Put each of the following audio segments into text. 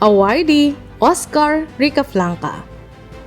Awardee Oscar Ricaflanca.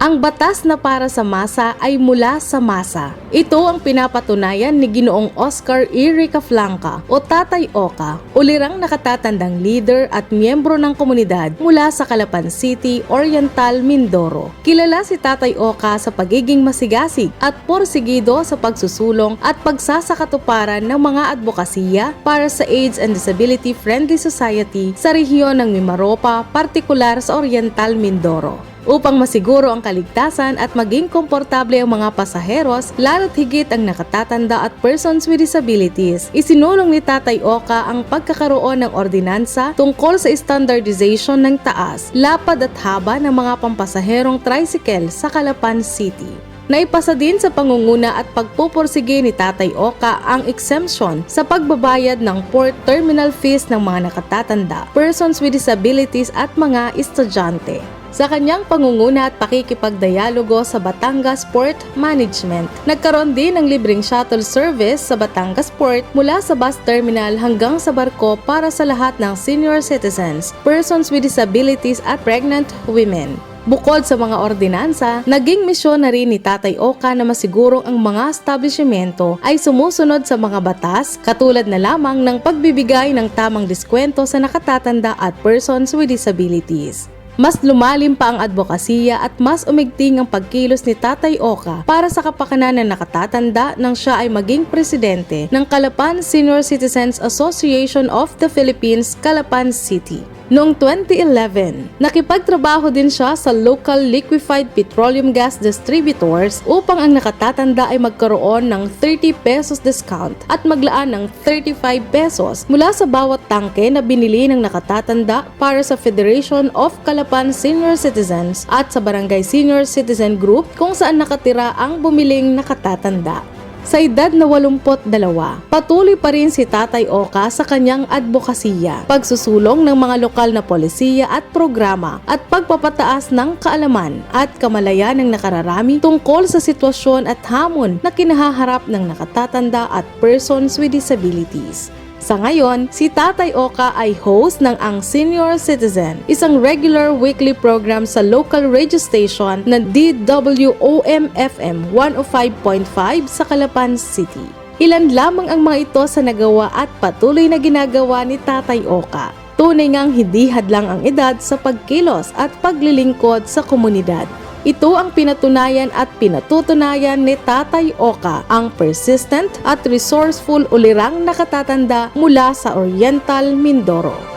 Ang batas na para sa masa ay mula sa masa. Ito ang pinapatunayan ni Ginoong Oscar E. Ricaflanca o Tatay Oka, ulirang nakatatandang leader at miyembro ng komunidad mula sa Calapan City, Oriental, Mindoro. Kilala si Tatay Oka sa pagiging masigasig at porsigido sa pagsusulong at pagsasakatuparan ng mga advokasya para sa AIDS and Disability Friendly Society sa rehiyon ng Mimaropa, partikular sa Oriental, Mindoro upang masiguro ang kaligtasan at maging komportable ang mga pasaheros, lalo't higit ang nakatatanda at persons with disabilities. Isinulong ni Tatay Oka ang pagkakaroon ng ordinansa tungkol sa standardization ng taas, lapad at haba ng mga pampasaherong tricycle sa Calapan City. Naipasa din sa pangunguna at pagpupursige ni Tatay Oka ang exemption sa pagbabayad ng port terminal fees ng mga nakatatanda, persons with disabilities at mga estudyante sa kanyang pangunguna at pakikipagdialogo sa Batangas Port Management. Nagkaroon din ng libreng shuttle service sa Batangas Port mula sa bus terminal hanggang sa barko para sa lahat ng senior citizens, persons with disabilities at pregnant women. Bukod sa mga ordinansa, naging misyon na rin ni Tatay Oka na masigurong ang mga establishmento ay sumusunod sa mga batas katulad na lamang ng pagbibigay ng tamang diskwento sa nakatatanda at persons with disabilities. Mas lumalim pa ang advokasya at mas umigting ang pagkilos ni Tatay Oka para sa kapakanan ng nakatatanda nang siya ay maging presidente ng Calapan Senior Citizens Association of the Philippines, Calapan City. Noong 2011, nakipagtrabaho din siya sa local liquefied petroleum gas distributors upang ang nakatatanda ay magkaroon ng 30 pesos discount at maglaan ng 35 pesos mula sa bawat tangke na binili ng nakatatanda para sa Federation of Calapan Senior Citizens at sa Barangay Senior Citizen Group kung saan nakatira ang bumiling nakatatanda. Sa edad na 82, patuloy pa rin si Tatay Oka sa kanyang advokasya, pagsusulong ng mga lokal na polisiya at programa at pagpapataas ng kaalaman at kamalayan ng nakararami tungkol sa sitwasyon at hamon na kinahaharap ng nakatatanda at persons with disabilities. Sa ngayon, si Tatay Oka ay host ng Ang Senior Citizen, isang regular weekly program sa local radio station na DWOM-FM 105.5 sa Calapan City. Ilan lamang ang mga ito sa nagawa at patuloy na ginagawa ni Tatay Oka. Tunay ngang hindi hadlang ang edad sa pagkilos at paglilingkod sa komunidad. Ito ang pinatunayan at pinatutunayan ni Tatay Oka, ang persistent at resourceful ulirang nakatatanda mula sa Oriental Mindoro.